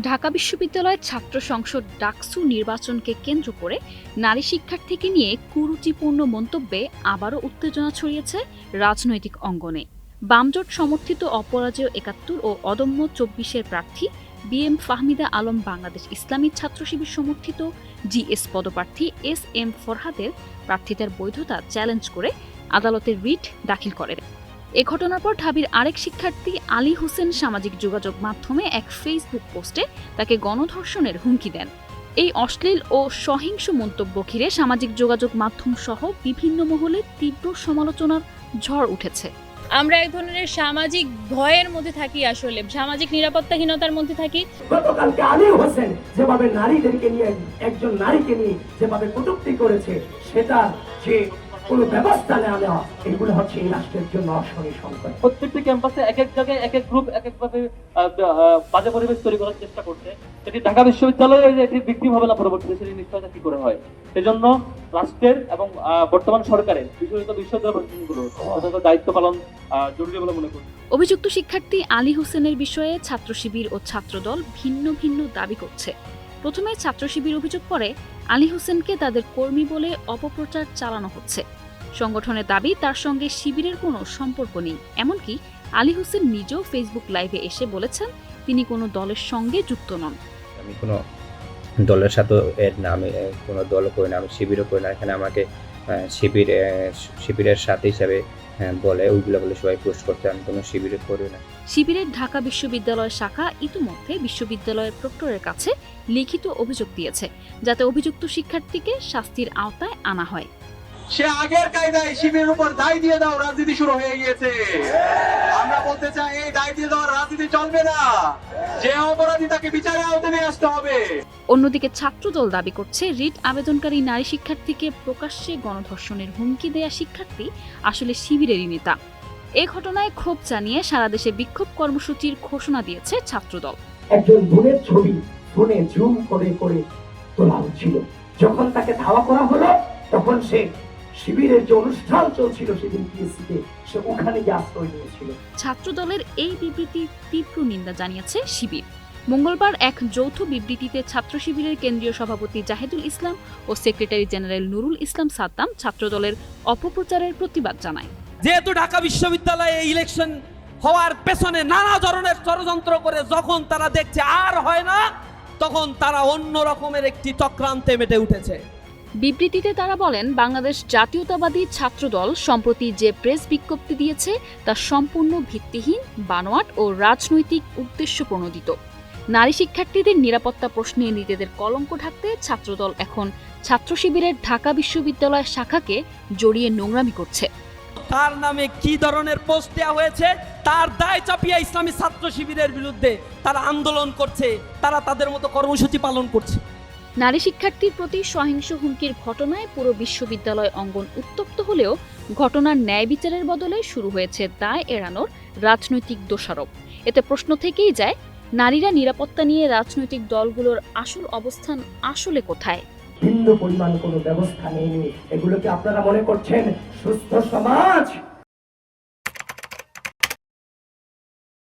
ঢাকা বিশ্ববিদ্যালয়ের ছাত্র সংসদ ডাকসু নির্বাচনকে কেন্দ্র করে নারী শিক্ষার্থীকে নিয়ে কুরুচিপূর্ণ মন্তব্যে আবারও উত্তেজনা ছড়িয়েছে রাজনৈতিক অঙ্গনে। বামজোট সমর্থিত অপরাজেয় একাত্তর ও অদম্য চব্বিশের প্রার্থী বিএম ফাহমিদা আলম বাংলাদেশ ইসলামী ছাত্র শিবির সমর্থিত জিএস পদপ্রার্থী এস এম ফরহাদের প্রার্থিতার বৈধতা চ্যালেঞ্জ করে আদালতে রিট দাখিল করে এ ঘটনার পর ঢাবির আরেক শিক্ষার্থী আলী হোসেন সামাজিক যোগাযোগ মাধ্যমে এক ফেসবুক পোস্টে তাকে গণধর্ষণের হুমকি দেন। এই অশ্লীল ও সহিংস মন্তব্য ঘিরে সামাজিক যোগাযোগ মাধ্যম সহ বিভিন্ন মহলে তীব্র সমালোচনার ঝড় উঠেছে। আমরা এক ধরনের সামাজিক ভয়ের মধ্যে থাকি আসলে সামাজিক নিরাপত্তাহীনতার মধ্যে থাকি। গতকালকে আলী হোসেন যেভাবে নারীদেরকে নিয়ে একজন নারীকে নিয়ে যেভাবে কটূক্তি করেছে সেটা যে কোনো ব্যবস্থা নেওয়া নেওয়া এগুলো হচ্ছে এই রাষ্ট্রের জন্য অসহনীয় সংকট। প্রত্যেকটি ক্যাম্পাসে এক এক জায়গায় এক এক গ্রুপ এক একভাবে বাজে পরিবেশ তৈরি করার চেষ্টা করছে। এটি ঢাকা বিশ্ববিদ্যালয়ে এটি বিক্রি হবে না পরবর্তীতে সেটি নিশ্চয়তা কি করে হয়? সেজন্য রাষ্ট্রের এবং বর্তমান সরকারের বিশ্ববিদ্যালয় দায়িত্ব পালন জরুরি বলে মনে করি অভিযুক্ত শিক্ষার্থী আলী হোসেনের বিষয়ে ছাত্র শিবির ও ছাত্রদল ভিন্ন ভিন্ন দাবি করছে। প্রথমে ছাত্র শিবির অভিযোগ করে আলী হোসেনকে তাদের কর্মী বলে অপপ্রচার চালানো হচ্ছে। সংগঠনের দাবি তার সঙ্গে শিবিরের কোনো সম্পর্ক নেই। এমনকি আলী হোসেন নিজেও ফেসবুক লাইভে এসে বলেছেন তিনি কোনো দলের সঙ্গে যুক্ত নন। আমি কোনো দলের সাথে এর না আমি আহ, কোনো দলও করি না আমি শিবিরও করি না। এখানে আমাকে শিবির শিবিরের সাথে হিসাবে বলে ওইগুলো বলে সবাই পোস্ট করতে। আমি কোনো শিবিরে করি না। শিবিরের ঢাকা বিশ্ববিদ্যালয় শাখা ইতিমধ্যে বিশ্ববিদ্যালয়ের প্রক্টরের কাছে লিখিত অভিযোগ দিয়েছে যাতে অভিযুক্ত শিক্ষার্থীকে শাস্তির আওতায় আনা হয়। সে আগের কায়দায় শিবিরের উপর দায় দিয়ে দাও রাজনীতি শুরু হয়ে গিয়েছে। আমরা বলতে চাই এই দায় দিয়ে দেওয়ার রাজনীতি চলবে না। যে অপরাধী তাকে বিচারে আওতায় নিয়ে আসতে হবে। অন্যদিকে ছাত্রদল দাবি করছে রিট আবেদনকারী নারী শিক্ষার্থীকে প্রকাশ্যে গণধর্ষণের হুমকি দেয়া শিক্ষার্থী আসলে শিবিরেরই নেতা। এ ঘটনায় ক্ষোভ জানিয়ে সারা দেশে বিক্ষোভ কর্মসূচির ঘোষণা দিয়েছে ছাত্রদল। একজন বোনের ছবি ফোনে জুম করে করে তোলা হচ্ছিল। যখন তাকে ধাওয়া করা হলো তখন সে শিবিরের যে অনুষ্ঠান চলছিল সেদিন পিএসসিতে সে ওখানে গিয়ে আশ্রয় নিয়েছিল। ছাত্রদলের এই বিবৃতির তীব্র নিন্দা জানিয়েছে শিবির। মঙ্গলবার এক যৌথ বিবৃতিতে ছাত্র শিবিরের কেন্দ্রীয় সভাপতি জাহেদুল ইসলাম ও সেক্রেটারি জেনারেল নুরুল ইসলাম সাদ্দাম ছাত্রদলের অপপ্রচারের প্রতিবাদ জানায়। যেহেতু ঢাকা বিশ্ববিদ্যালয়ে ইলেকশন হওয়ার পেছনে নানা ধরনের ষড়যন্ত্র করে যখন তারা দেখছে আর হয় না তখন তারা অন্য রকমের একটি চক্রান্তে মেতে উঠেছে। বিবৃতিতে তারা বলেন, বাংলাদেশ জাতীয়তাবাদী ছাত্রদল সম্প্রতি যে প্রেস বিজ্ঞপ্তি দিয়েছে, তা সম্পূর্ণ ভিত্তিহীন, বানোয়াট ও রাজনৈতিক উদ্দেশ্য প্রণোদিত। নারী শিক্ষার্থীদের নিরাপত্তা প্রশ্নে নিজেদের কলঙ্ক ঢাকতে ছাত্রদল এখন ছাত্র শিবিরের ঢাকা বিশ্ববিদ্যালয় শাখাকে জড়িয়ে নোংরামি করছে। তার নামে কি ধরনের পোস্ট দেওয়া হয়েছে, তার দায় চাপিয়ে ইসলামী ছাত্র শিবিরের বিরুদ্ধে তারা আন্দোলন করছে, তারা তাদের মতো কর্মসূচি পালন করছে। নারী শিক্ষার্থীর প্রতি সহিংস হুমকির ঘটনায় পুরো বিশ্ববিদ্যালয় অঙ্গন উত্তপ্ত হলেও ঘটনার ন্যায় বিচারের বদলে শুরু হয়েছে দায় এড়ানোর রাজনৈতিক দোষারোপ। এতে প্রশ্ন থেকেই যায়, নারীরা নিরাপত্তা নিয়ে রাজনৈতিক দলগুলোর আসল অবস্থান আসলে কোথায়? ভিন্ন পরিমাণ কোনো ব্যবস্থা নেই। এগুলোকে আপনারা মনে করছেন সুস্থ সমাজ?